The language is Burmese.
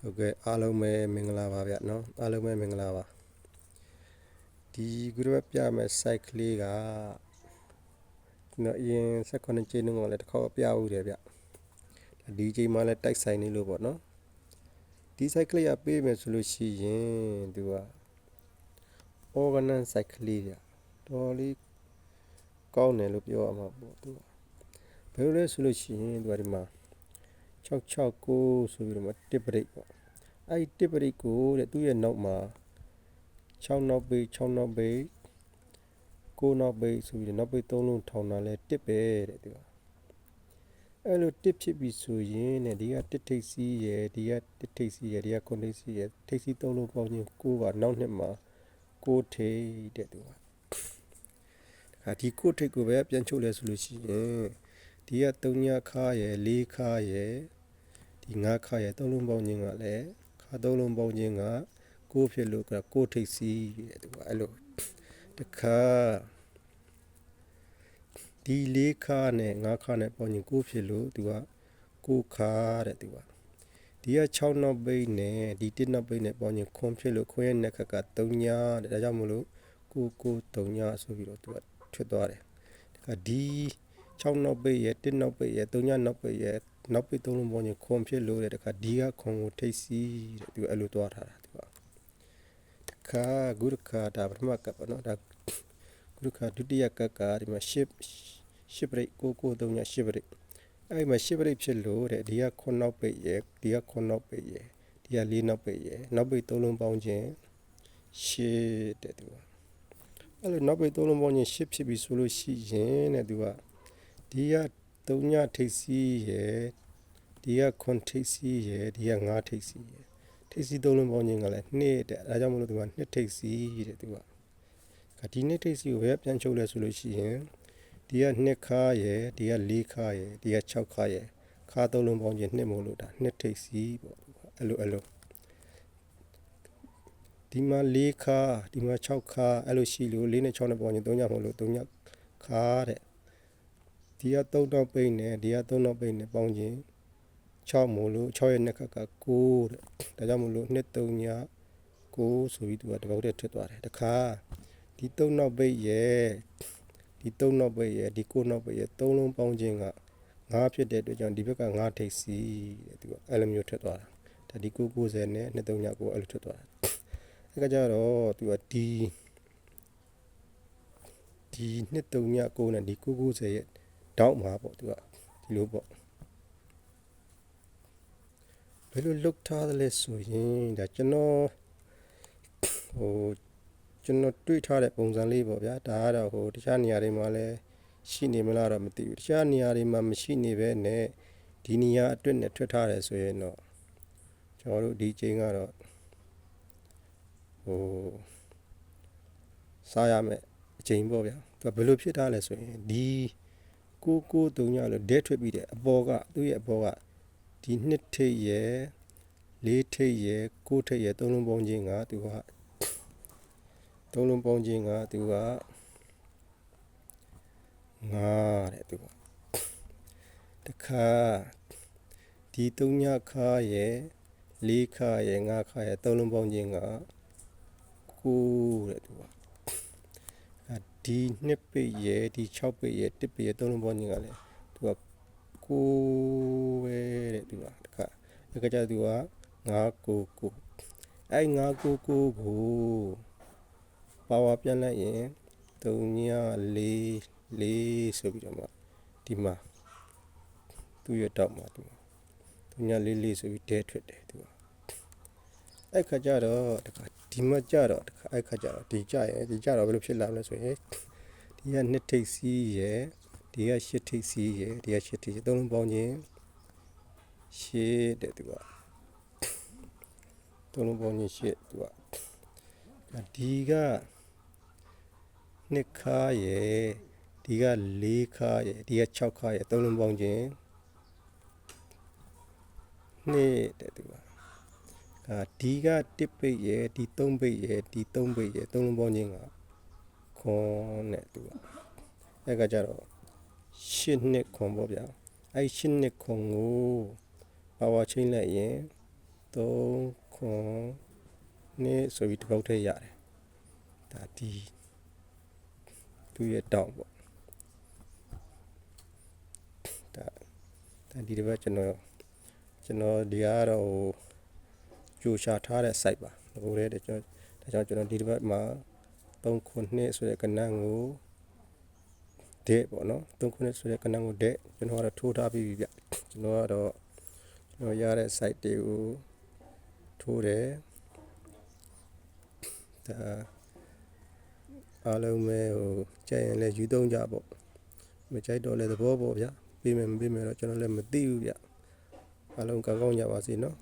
ဟုတ်ကဲ့အားလုံးပဲမင်္ဂလာပါဗျเนาะအားလုံးပဲမင်္ဂလာပါဒီခုတော့ပြမယ် site ကလေးကကျွန်တော်အရင်18ကျင်းတုန်းကလည်းတစ်ခေါက်ပြဦးတယ်ဗျဒီချိန်မှလည်းတိုက်ဆိုင်နေလို့ပေါ့เนาะဒီ site ကလေးကပေးမယ်ဆိုလို့ရှိရင်သူက organize site ကလေးဗျတော်လေးကောင်းတယ်လို့ပြောရမှာပေါ့သူကဘယ်လိုလဲဆိုလို့ရှိရင်သူကဒီမှာ 669ဆိုပြီးတော့မှတစ်ပရိတ်ပေါ့အဲ့ဒီတစ်ပရိတ်ကိုတဲ့သူ့ရဲ့နောက်မှာ6နောက်ပိတ်6နောက်ပိတ်9နောက်ပိတ်ဆိုပြီးတော့နောက်ပိတ်3လုံးထောင်တာလဲတစ်ပဲတဲ့သူကအဲ့လိုတစ်ဖြစ်ပြီဆိုရင်တဲ့ဒီကတစ်ထိပ်စီးရယ်ဒီကတစ်ထိပ်စီးရယ်ဒီကခွန်ထိပ်စီးရယ်ထိပ်စီး3လုံးပေါင်းချင်း9ပါနောက်နှစ်မှာ9ထိပ်တဲ့သူကဒါဒီ9ထိပ်ကိုပဲပြန်ချုပ်လဲဆိုလို့ရှိရင် ဒီက3ညခါရယ်4ခါရယ်ဒီ9ခါရယ်3လုံးပေါင်းချင်းကလည်းခါ3လုံးပေါင်းချင်းက9ဖြစ်လို့က9ထိပ်စီးတဲ့သူကအဲ့လိုတခါဒီ4ခါနဲ့9ခါနဲ့ပေါင်းချင်း9ဖြစ်လို့သူက9ခါတဲ့သူကဒီက6နောက်ပိတ်နဲ့ဒီ1နောက်ပိတ်နဲ့ပေါင်းချင်းခွန်ဖြစ်လို့ခွန်ရဲ့နက်ခက်က3ညတဲ့ဒါကြောင့်မလို့9 9 3ညဆိုပြီးတော့သူကထွက်သွားတယ်တခါဒီ 6နောက်ပိတ်ရဲ့1နောက်ပိတ်ရဲ့3ညနောက်ပိတ်ရဲ့နောက်ပိတ်3လုံးပေါင်းချင်းခွန်ဖြစ်လို့တဲ့တခါဒီကခွန်ကိုထိတ်စီးတဲ့သူအဲ့လိုသွားထားတာသူကတခါဂုရခါဒါပထမကပ်ပါနော်ဒါဂုရခါဒုတိယကပ်ကဒီမှာ10 10ပရိတ်9 9 3ည10ပရိတ်အဲ့မှာ10ပရိတ်ဖြစ်လို့တဲ့ဒီကခွန်နောက်ပိတ်ရဲ့ဒီကခွန်နောက်ပိတ်ရဲ့ဒီက4နောက်ပိတ်ရဲ့နောက်ပိတ်3လုံးပေါင်းချင်း10တဲ့သူကအဲ့လိုနောက်ပိတ်3လုံးပေါင်းချင်း10ဖြစ်ပြီဆိုလို့ရှိရင်တဲ့သူက ဒီက3ညထိပ်စီးရဲ့ဒီကခွန်ထိပ်စီးရဲ့ဒီက5ထိပ်စီးရဲ့ထိပ်စီး3လုံးပေါင်းချင်းကလည်း2တဲ့အဲဒါကြောင့်မလို့သူက2ထိပ်စီးတဲ့သူကဒီ2ထိပ်စီးကိုပဲပြန်ချုပ်လဲဆိုလို့ရှိရင်ဒီက2ခါရဲ့ဒီက4ခါရဲ့ဒီက6ခါရဲ့ခါ3လုံးပေါင်းချင်း2မို့လို့ဒါ2ထိပ်စီးပေါ့အဲ့လိုအဲ့လိုဒီမှာ4ခါဒီမှာ6ခါအဲ့လိုရှိလို့4နဲ့6နဲ့ပေါင်းချင်း3ညမို့လို့3ညခါတဲ့ ဒီက3တော့ပိတ်နဲ့ဒီက3တော့ပိတ်နဲ့ပေါင်းချင်း6မို့လို့6ရဲ့နှစ်ခါက9တဲ့ဒါကြောင့်မို့လို့2 3ည9ဆိုပြီးသူကတပောက်တည်းထွက်သွားတယ်တခါဒီ3နောက်ပိတ်ရဲ့ဒီ3နောက်ပိတ်ရဲ့ဒီ9နောက်ပိတ်ရဲ့3လုံးပေါင်းချင်းက9ဖြစ်တဲ့အတွက်ကြောင့်ဒီဘက်က9ထိပ်စီတဲ့သူကအဲ့လိုမျိုးထွက်သွားတာဒါဒီ990နဲ့2 3ည9အဲ့လိုထွက်သွားတာအဲ့ကကြတော့သူကဒီဒီ2 3ည9နဲ့ဒီ990ရဲ့ တောက်မှာပေါ့သူကဒီလိုပေါ့ဘယ်လိုလုတ်ထားသလဲဆိုရင်ဒါကျွန်တော်ဟိုကျွန်တော်တွေ့ထားတဲ့ပုံစံလေးပေါ့ဗျာဒါကတော့ဟိုတခြားနေရာတွေမှာလည်းရှိနေမလားတော့မသိဘူးတခြားနေရာတွေမှာမရှိနေပဲနဲ့ဒီနေရာအတွက်နဲ့ထွက်ထားတယ်ဆိုရင်တော့ကျွန်တော်တို့ဒီချိန်ကတော့ဟိုစားရမယ်အချိန်ပေါ့ဗျာသူကဘယ်လိုဖြစ်ထားလဲဆိုရင်ဒီ ကိုကိုတုံညလို့ဒဲထွက်ပြီးတဲ့အပေါ်ကသူ့ရဲ့အပေါ်ကဒီနှစ်ထိပ်ရဲ့လေးထိပ်ရဲ့ကိုထိပ်ရဲ့သုံးလုံးပေါင်းခြင်းကသူကသုံးလုံးပေါင်းခြင်းကသူကငါတဲ့သူကတခါဒီသုံးညခါရဲ့လေးခါရဲ့ငါခါရဲ့သုံးလုံးပေါင်းခြင်းကကိုတဲ့သူက ဒီနှစ်ပိတ်ရဲ့ဒီ6ပိတ်ရဲ့1ပိတ်ရဲ့သုံးလုံးပေါင်းခြင်းကလည်းသူကကိုပဲတဲ့သူကတခါအခါကျသူက9ကိုကိုအဲ့9ကိုကိုကိုပါဝါပြန်လိုက်ရင်3ည4 4ဆိုပြီးတော့မှဒီမှာသူ့ရဲ့တောက်မှာသူ3ည4 4ဆိုပြီးဒဲထွက်တယ်သူကအဲ့ခါကျတော့တခါ ဒီမှာကြတော့တခါအဲ့ခါကျတော့ဒီကြရဲ့ဒီကြတော့ဘယ်လိုဖြစ်လာမလဲဆိုရင်ဒီကနှစ်ထိပ်စီးရဲ့ဒီကရှစ်ထိပ်စီးရဲ့ဒီကရှစ်ထိပ်သုံးလုံးပေါင်းခြင်းရှစ်တဲ့သူကသုံးလုံးပေါင်းခြင်းရှစ်သူကဒီကနှစ်ခါရဲ့ဒီက၄ခါရဲ့ဒီက6ခါရဲ့သုံးလုံးပေါင်းခြင်းနှစ်တဲ့သူက အာဒီက1ပိတ်ရဲ့ဒီ3ပိတ်ရဲ့ဒီ3ပိတ်ရဲ့သုံးလုံးပေါင်းခြင်းကခွန်နဲ့သူကအဲ့ကကြတော့ရှစ်နှစ်ခွန်ပေါ့ဗျာအဲ့ရှစ်နှစ်ခွန်ကိုပါဝါချင်းလိုက်ရင်3ခွန်နှစ်ဆိုပြီးတစ်ပုတ်ထည့်ရတယ်ဒါဒီသူ့ရဲ့တောင်းပေါ့ဒါဒါဒီတစ်ပတ်ကျွန်တော်ကျွန်တော်ဒီကတော့ဟို ကြိုရှာထားတဲ့ site ပါဟိုတဲ့ကျွန်တော်ဒါကြောင့်ကျွန်တော်ဒီတစ်ပတ်မှာ3ခွန်နှစ်ဆိုတဲ့ကဏ္ဍကိုတဲ့ပေါ့နော်3ခုနှစ်ဆိုတဲ့ကဏ္ဍကိုတဲ့ကျွန်တော်ကတော့ထိုးထားပြီးပြီဗျကျွန်တော်ကတော့ကျွန်တော်ရတဲ့ site တွေကိုထိုးတယ်ဒါအားလုံးပဲဟိုကြိုက်ရင်လည်းယူသုံးကြပေါ့မကြိုက်တော့လည်းသဘောပေါ့ဗျပြီးမယ်မပြီးမယ်တော့ကျွန်တော်လည်းမသိဘူးဗျအားလုံးကောင်းကောင်းကြပါစေနော်